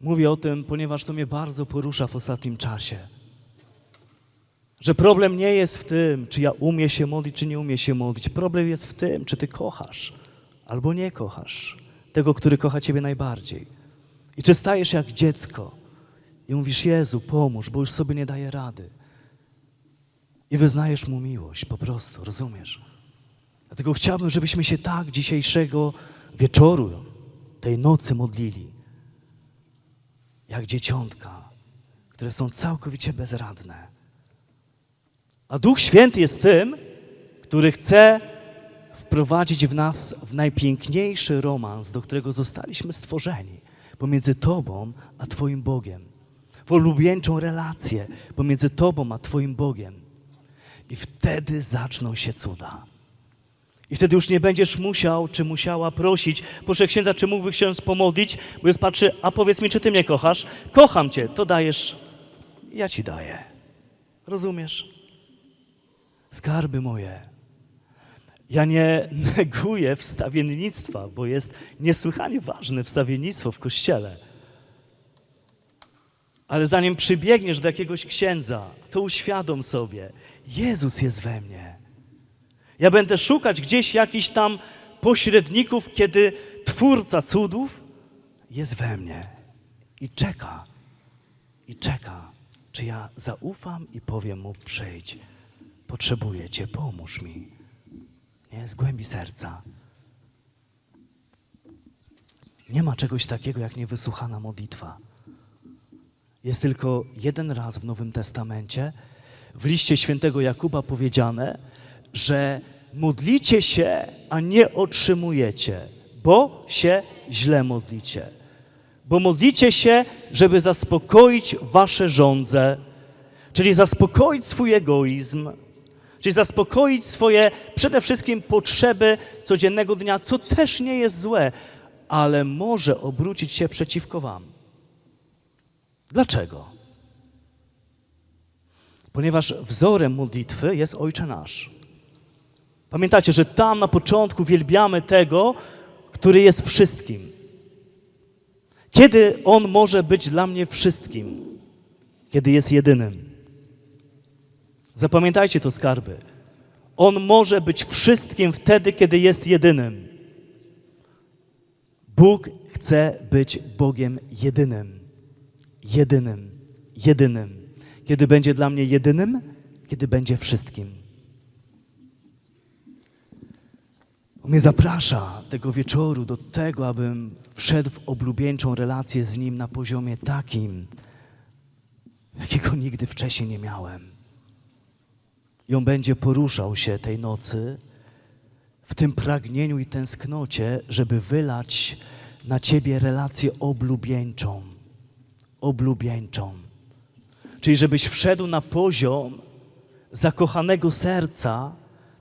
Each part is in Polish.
Mówię o tym, ponieważ to mnie bardzo porusza w ostatnim czasie. Że problem nie jest w tym, czy ja umiem się modlić, czy nie umiem się modlić. Problem jest w tym, czy ty kochasz albo nie kochasz tego, który kocha ciebie najbardziej. I czy stajesz jak dziecko i mówisz, Jezu, pomóż, bo już sobie nie daję rady. I wyznajesz mu miłość, po prostu, rozumiesz? Dlatego chciałbym, żebyśmy się tak dzisiejszego wieczoru, tej nocy modlili, jak dzieciątka, które są całkowicie bezradne. A Duch Święty jest tym, który chce wprowadzić w nas w najpiękniejszy romans, do którego zostaliśmy stworzeni, pomiędzy Tobą a Twoim Bogiem. W ulubieńczą relację pomiędzy Tobą a Twoim Bogiem. I wtedy zaczną się cuda. I wtedy już nie będziesz musiał czy musiała prosić, proszę księdza, czy mógłby ksiądz pomodlić, bo jest patrzy, a powiedz mi, czy ty mnie kochasz? Kocham cię, to dajesz, ja ci daję. Rozumiesz? Skarby moje. Ja nie neguję wstawiennictwa, bo jest niesłychanie ważne wstawiennictwo w kościele. Ale zanim przybiegniesz do jakiegoś księdza, to uświadom sobie, Jezus jest we mnie. Ja będę szukać gdzieś jakichś tam pośredników, kiedy Twórca cudów jest we mnie i czeka, i czeka, czy ja zaufam i powiem mu: przyjdź, potrzebuję Cię, pomóż mi. Nie, z głębi serca. Nie ma czegoś takiego jak niewysłuchana modlitwa. Jest tylko jeden raz w Nowym Testamencie, w liście świętego Jakuba powiedziane, że modlicie się, a nie otrzymujecie, bo się źle modlicie. Bo modlicie się, żeby zaspokoić wasze żądze, czyli zaspokoić swój egoizm, czyli zaspokoić swoje przede wszystkim potrzeby codziennego dnia, co też nie jest złe, ale może obrócić się przeciwko wam. Dlaczego? Ponieważ wzorem modlitwy jest Ojcze Nasz. Pamiętacie, że tam na początku wielbiamy tego, który jest wszystkim. Kiedy On może być dla mnie wszystkim? Kiedy jest jedynym. Zapamiętajcie to, skarby. On może być wszystkim wtedy, kiedy jest jedynym. Bóg chce być Bogiem jedynym. Jedynym. Jedynym. Kiedy będzie dla mnie jedynym? Kiedy będzie wszystkim. On mnie zaprasza tego wieczoru do tego, abym wszedł w oblubieńczą relację z Nim na poziomie takim, jakiego nigdy wcześniej nie miałem. I On będzie poruszał się tej nocy w tym pragnieniu i tęsknocie, żeby wylać na Ciebie relację oblubieńczą. Oblubieńczą. Czyli żebyś wszedł na poziom zakochanego serca,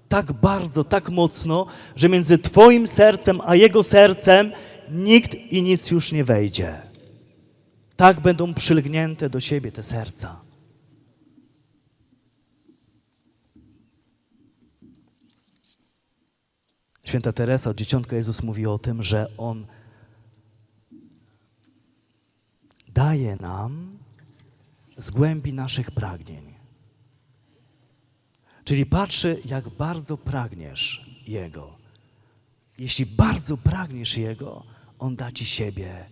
tak bardzo, tak mocno, że między Twoim sercem a Jego sercem nikt i nic już nie wejdzie. Tak będą przylgnięte do siebie te serca. Święta Teresa, dzieciątka Jezus mówi o tym, że On daje nam z głębi naszych pragnień. Czyli patrzy, jak bardzo pragniesz Jego. Jeśli bardzo pragniesz Jego, On da Ci siebie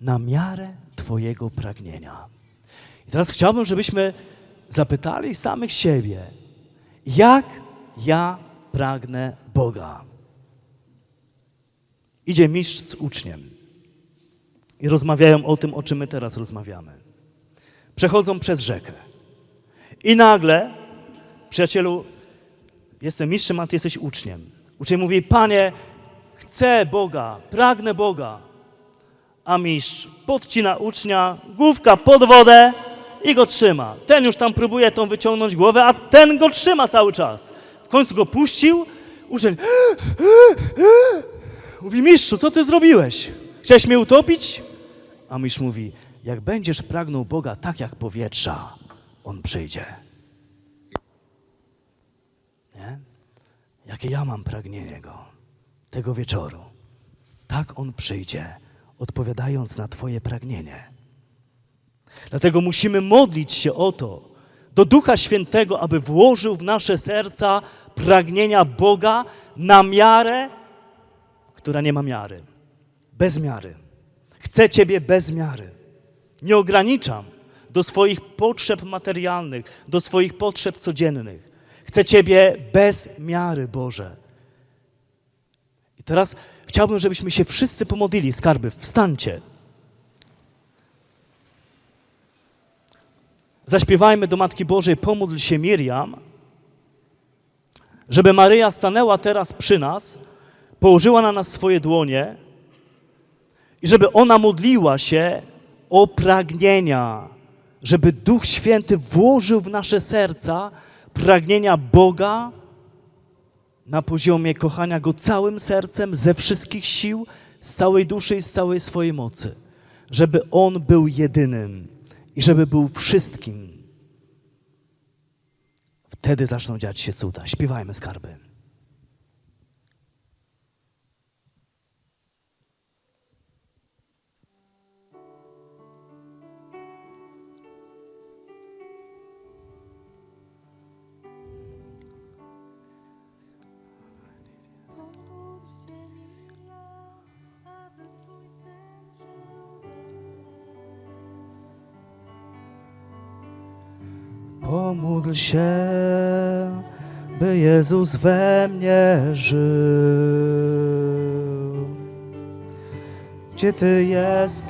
na miarę Twojego pragnienia. I teraz chciałbym, żebyśmy zapytali samych siebie, jak ja pragnę Boga. Idzie mistrz z uczniem i rozmawiają o tym, o czym my teraz rozmawiamy. Przechodzą przez rzekę. I nagle, przyjacielu, jestem mistrzem, a ty jesteś uczniem. Uczeń mówi, panie, chcę Boga, pragnę Boga. A mistrz podcina ucznia, główka pod wodę i go trzyma. Ten już tam próbuje tą wyciągnąć głowę, a ten go trzyma cały czas. W końcu go puścił, uczeń mówi, mistrzu, co ty zrobiłeś? Chciałeś mnie utopić? A mistrz mówi, jak będziesz pragnął Boga tak jak powietrza, On przyjdzie. Nie? Jakie ja mam pragnienie Go tego wieczoru. Tak On przyjdzie, odpowiadając na Twoje pragnienie. Dlatego musimy modlić się o to, do Ducha Świętego, aby włożył w nasze serca pragnienia Boga na miarę, która nie ma miary. Bez miary. Chcę Ciebie bez miary. Nie ograniczam do swoich potrzeb materialnych, do swoich potrzeb codziennych. Chcę Ciebie bez miary, Boże. I teraz chciałbym, żebyśmy się wszyscy pomodlili. Skarby, wstańcie. Zaśpiewajmy do Matki Bożej, pomódl się Miriam, żeby Maryja stanęła teraz przy nas, położyła na nas swoje dłonie i żeby ona modliła się o pragnienia, żeby Duch Święty włożył w nasze serca pragnienia Boga na poziomie kochania Go całym sercem, ze wszystkich sił, z całej duszy i z całej swojej mocy. Żeby On był jedynym i żeby był wszystkim. Wtedy zaczną dziać się cuda. Śpiewajmy skarby. Pomódl się, by Jezus we mnie żył. Gdzie Ty jesteś,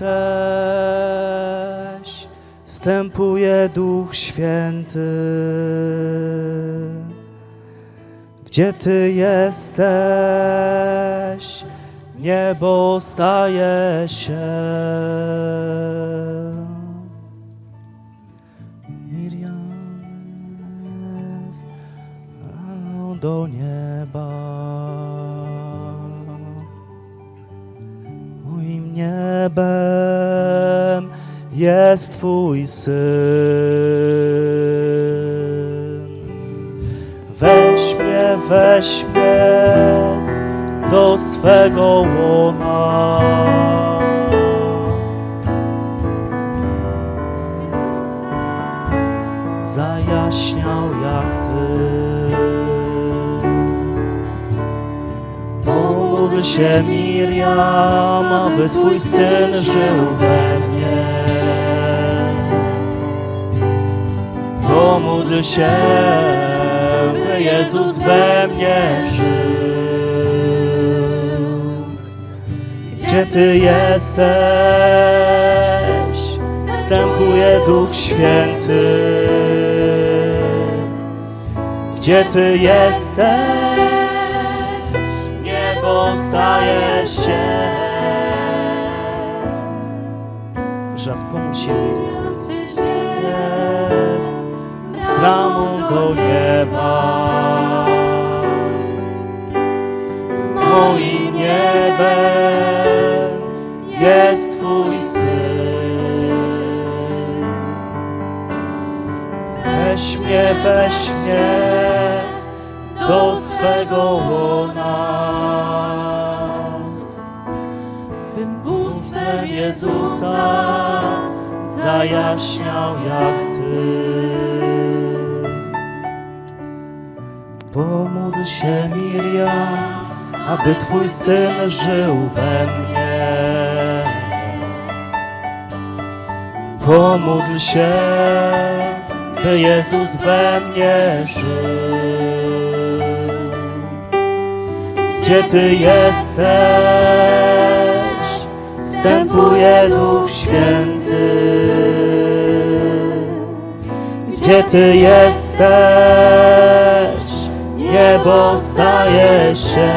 stępuje Duch Święty. Gdzie Ty jesteś, niebo staje się. Do nieba. Moim niebem jest Twój syn. Weź mnie, weź mnie do swego łona. Się Miriam, aby Twój Syn żył we mnie. Pomódl się, by Jezus we mnie żył. Gdzie Ty jesteś? Wstępuje Duch Święty. Gdzie Ty jesteś? Staje się. Jeszcze raz pomóż się Jest bramą do nieba. Moim niebem jest Twój Syn. Weź mnie, weź mnie do swego łona. Jezusa zajaśniał jak Ty. Pomódl się Miriam, aby Twój Syn żył we mnie. Pomódl się, by Jezus we mnie żył. Gdzie Ty jesteś? Wstępuje Duch Święty. Gdzie Ty jesteś? Niebo staje się.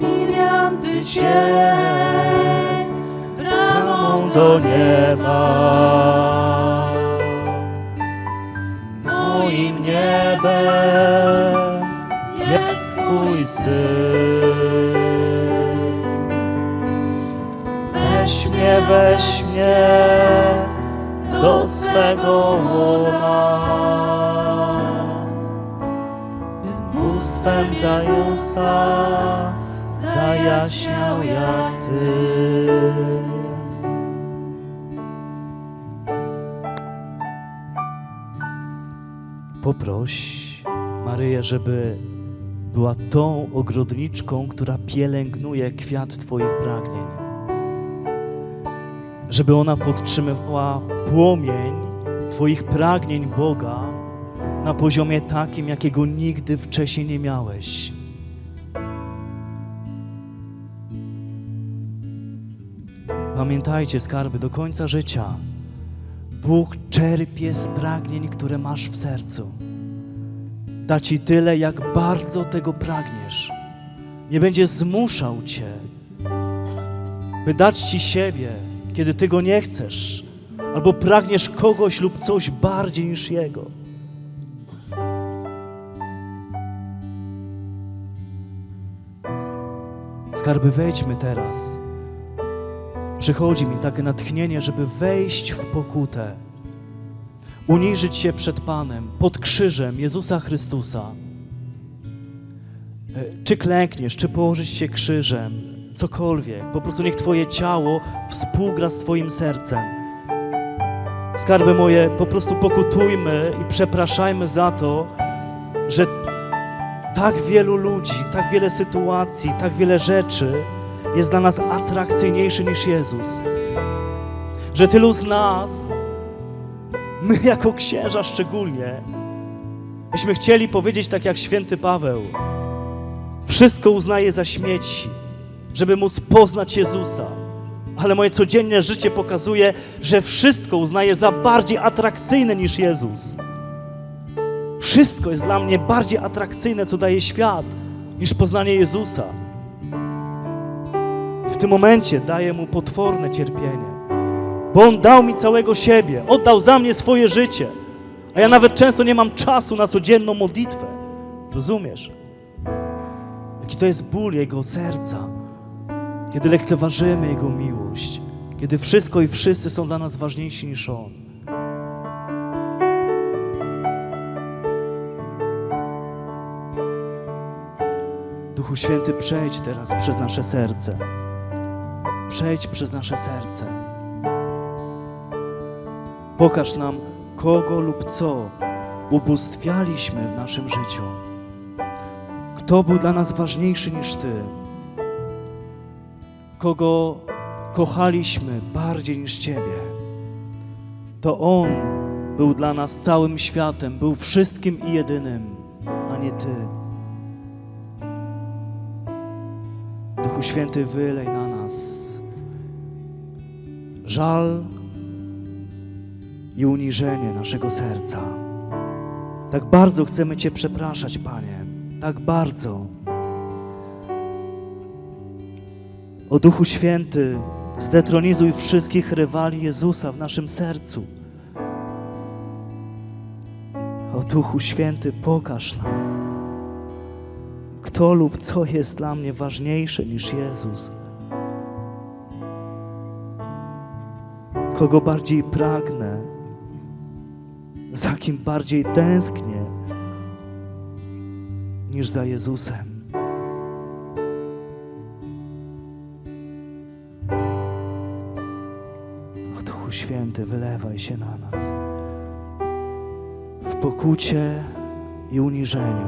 Miriam, Tyś Jest bramą do nieba. Weź mnie, do swego łona. Bóstwem Zajusa zajaśniał jak Ty. Poproś Maryję, żeby była tą ogrodniczką, która pielęgnuje kwiat Twoich pragnień. Żeby ona podtrzymywała płomień Twoich pragnień Boga na poziomie takim, jakiego nigdy wcześniej nie miałeś. Pamiętajcie, skarby, do końca życia Bóg czerpie z pragnień, które masz w sercu. Da ci tyle, jak bardzo tego pragniesz. Nie będzie zmuszał cię, by dać ci siebie, kiedy ty go nie chcesz, albo pragniesz kogoś lub coś bardziej niż jego. Skarby, wejdźmy teraz. Przychodzi mi takie natchnienie, żeby wejść w pokutę, uniżyć się przed Panem, pod krzyżem Jezusa Chrystusa. E, Czy klękniesz, czy położysz się krzyżem, cokolwiek, po prostu niech Twoje ciało współgra z Twoim sercem. Skarby moje, po prostu pokutujmy i przepraszajmy za to, że tak wielu ludzi, tak wiele sytuacji, tak wiele rzeczy jest dla nas atrakcyjniejszy niż Jezus. Że tylu z nas, my jako księża szczególnie, byśmy chcieli powiedzieć tak jak święty Paweł, wszystko uznaję za śmieci, żeby móc poznać Jezusa. Ale moje codzienne życie pokazuje, że wszystko uznaję za bardziej atrakcyjne niż Jezus. Wszystko jest dla mnie bardziej atrakcyjne, co daje świat, niż poznanie Jezusa. W tym momencie daję mu potworne cierpienie, bo on dał mi całego siebie, oddał za mnie swoje życie, a ja nawet często nie mam czasu na codzienną modlitwę. Rozumiesz? Jaki to jest ból jego serca, kiedy lekceważymy jego miłość, kiedy wszystko i wszyscy są dla nas ważniejsi niż on. Duchu Święty, przejdź teraz przez nasze serce. Przejdź przez nasze serce. Pokaż nam, kogo lub co ubóstwialiśmy w naszym życiu. Kto był dla nas ważniejszy niż Ty? Kogo kochaliśmy bardziej niż Ciebie? To On był dla nas całym światem, był wszystkim i jedynym, a nie Ty. Duchu Święty, wylej na nas żal i uniżenie naszego serca. Tak bardzo chcemy Cię przepraszać, Panie, tak bardzo. O Duchu Święty, zdetronizuj wszystkich rywali Jezusa w naszym sercu. O Duchu Święty, pokaż nam, kto lub co jest dla mnie ważniejsze niż Jezus. Kogo bardziej pragnę, za kim bardziej tęsknię niż za Jezusem. Święty, wylewaj się na nas w pokucie i uniżeniu.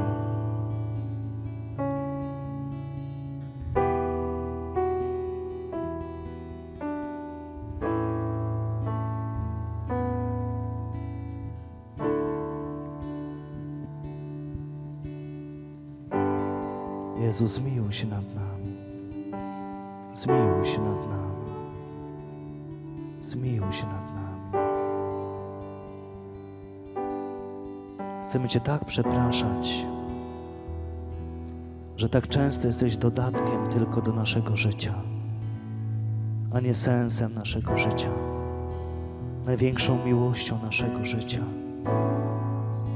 Jezus, zmiłuj się nad nami. Zmiłuj się nad nami. Zmiłuj się nad nami. Chcemy Cię tak przepraszać, że tak często jesteś dodatkiem tylko do naszego życia, a nie sensem naszego życia, największą miłością naszego życia,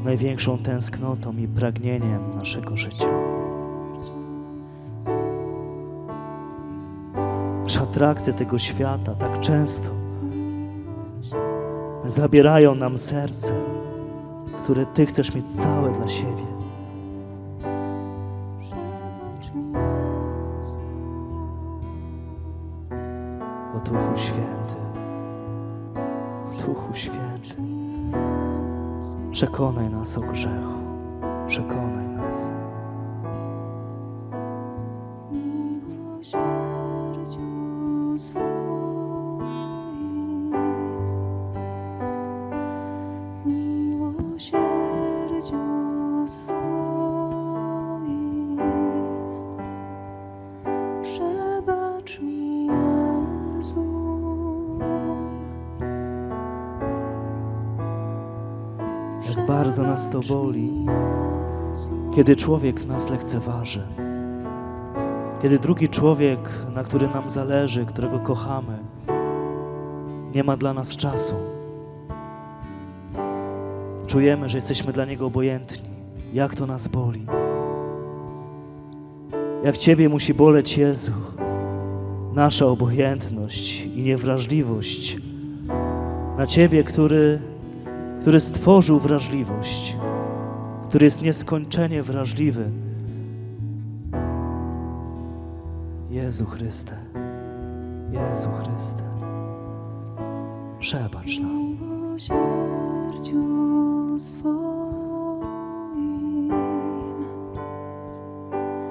największą tęsknotą i pragnieniem naszego życia. że atrakcje tego świata tak często zabierają nam serce, które Ty chcesz mieć całe dla siebie. O Duchu Święty, Duchu Święty, przekonaj nas o grzechu, przekonaj nas. To boli, kiedy człowiek nas lekceważy, kiedy drugi człowiek, na który nam zależy, którego kochamy, nie ma dla nas czasu. Czujemy, że jesteśmy dla niego obojętni. Jak to nas boli. Jak Ciebie musi boleć Jezu, nasza obojętność i niewrażliwość na Ciebie, który, który stworzył wrażliwość który jest nieskończenie wrażliwy. Jezu Chryste, Jezu Chryste, przebacz nam.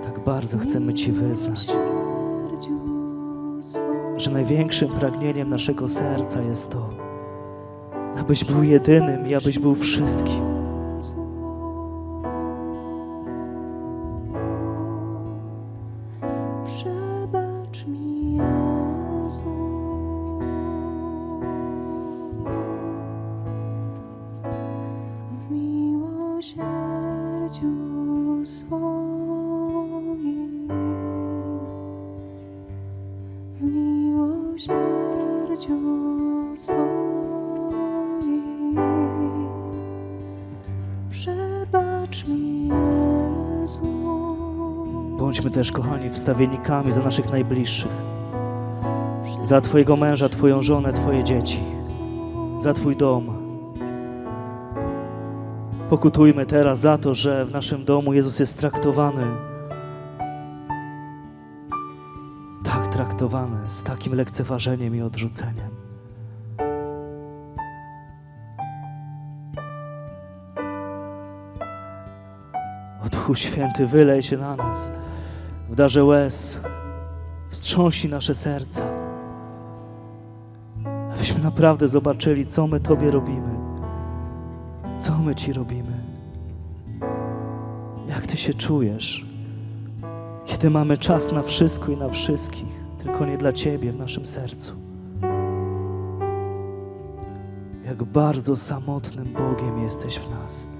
Tak bardzo chcemy Ci wyznać, że największym pragnieniem naszego serca jest to, abyś był jedynym i abyś był wszystkim. Bądźmy też, kochani, wstawiennikami za naszych najbliższych, za Twojego męża, Twoją żonę, Twoje dzieci, za Twój dom. Pokutujmy teraz za to, że w naszym domu Jezus jest traktowany tak traktowany, z takim lekceważeniem i odrzuceniem. O Duchu Święty, wylej się na nas w łez, wstrząsi nasze serca, abyśmy naprawdę zobaczyli, co my Tobie robimy, co my Ci robimy, jak Ty się czujesz, kiedy mamy czas na wszystko i na wszystkich, tylko nie dla Ciebie w naszym sercu. Jak bardzo samotnym Bogiem jesteś w nas.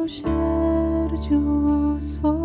miłosierdziu swoim.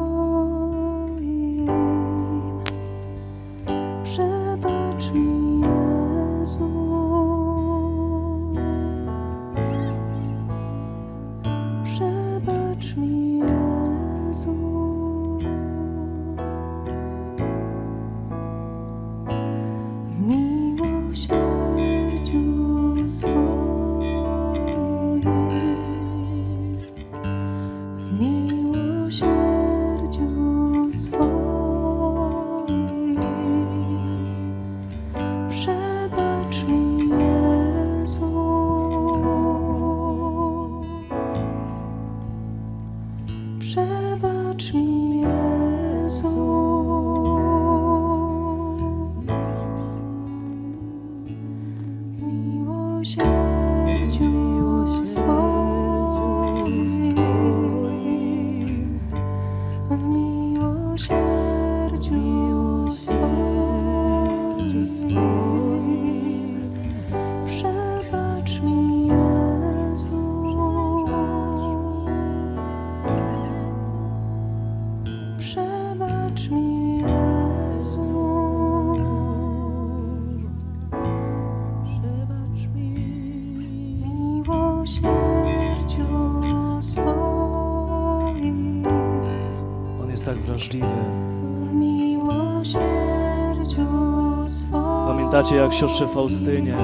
Pamiętacie, jak siostrze Faustynie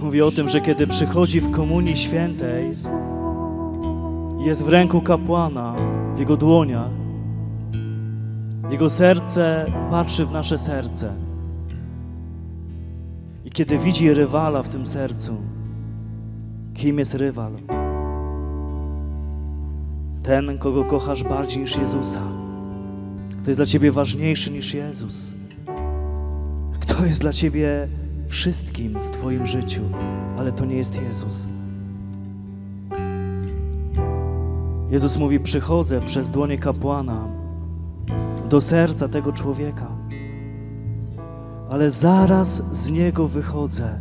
mówi o tym, że kiedy przychodzi w komunii świętej, jest w ręku kapłana, w jego dłoniach. Jego serce patrzy w nasze serce. I kiedy widzi rywala w tym sercu, kim jest rywal? Ten, kogo kochasz bardziej niż Jezusa. Kto jest dla ciebie ważniejszy niż Jezus. Kto jest dla ciebie wszystkim w twoim życiu, ale to nie jest Jezus. Jezus mówi: Przychodzę przez dłonie kapłana do serca tego człowieka, ale zaraz z niego wychodzę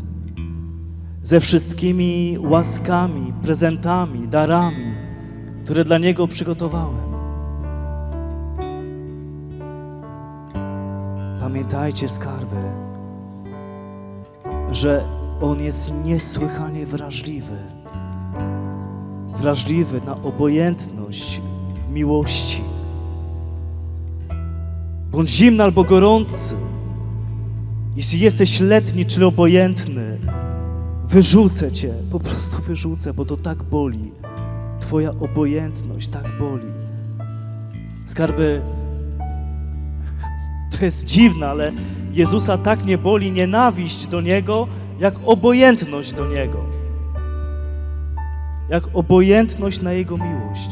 ze wszystkimi łaskami, prezentami, darami, które dla niego przygotowałem. Pamiętajcie, skarby, że on jest niesłychanie wrażliwy wrażliwy na obojętność miłości. Bądź zimny albo gorący. Jeśli jesteś letni czy obojętny, wyrzucę cię, po prostu wyrzucę, bo to tak boli. Twoja obojętność tak boli. Skarby, to jest dziwne, ale Jezusa tak nie boli nienawiść do Niego, jak obojętność do Niego. Jak obojętność na Jego miłość.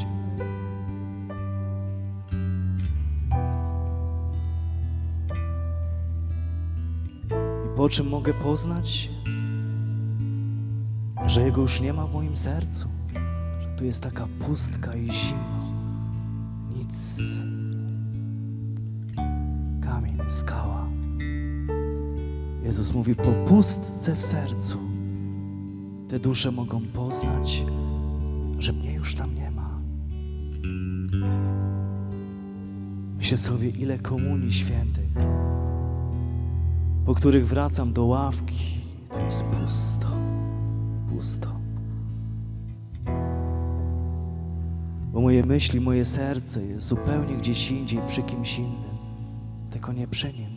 I po czym mogę poznać, że Jego już nie ma w moim sercu, że tu jest taka pustka i zimno, nic, Jezus mówi, po pustce w sercu te dusze mogą poznać, że mnie już tam nie ma. Myślę sobie, ile komunii świętych, po których wracam do ławki, to jest pusto, pusto. Bo moje myśli, moje serce jest zupełnie gdzieś indziej, przy kimś innym, tylko nie przy nim.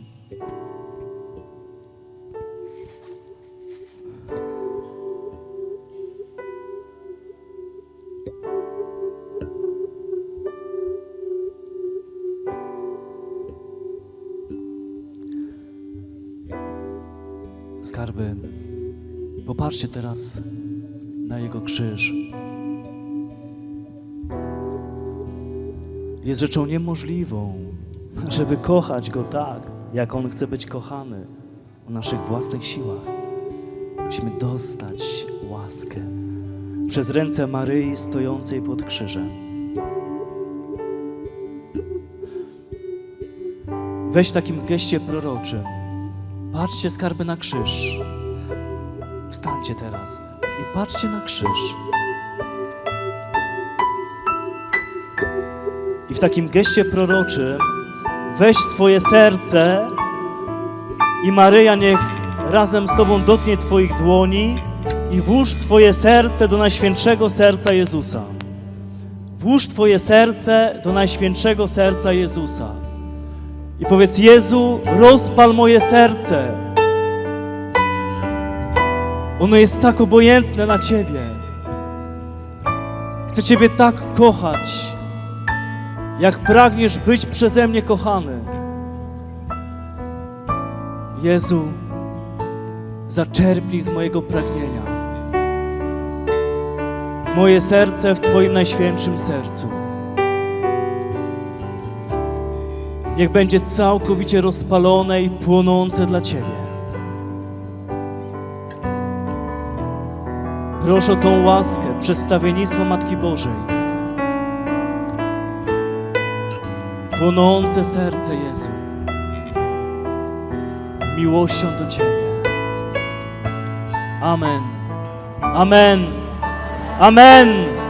Popatrzcie teraz na Jego krzyż. Jest rzeczą niemożliwą, żeby kochać Go tak, jak On chce być kochany o naszych własnych siłach. Musimy dostać łaskę przez ręce Maryi stojącej pod krzyżem. Weź w takim geście proroczym. Patrzcie skarby na krzyż. Wstańcie teraz i patrzcie na krzyż. I w takim geście proroczym weź swoje serce i Maryja niech razem z Tobą dotknie Twoich dłoni i włóż swoje serce do Najświętszego Serca Jezusa. Włóż Twoje serce do Najświętszego Serca Jezusa. I powiedz, Jezu, rozpal moje serce. Ono jest tak obojętne na Ciebie. Chcę Ciebie tak kochać, jak pragniesz być przeze mnie kochany. Jezu, zaczerpnij z mojego pragnienia. Moje serce w Twoim najświętszym sercu. Niech będzie całkowicie rozpalone i płonące dla Ciebie. Proszę o tą łaskę, przedstawiennictwo Matki Bożej. Płonące serce Jezu. Miłością do Ciebie. Amen. Amen. Amen.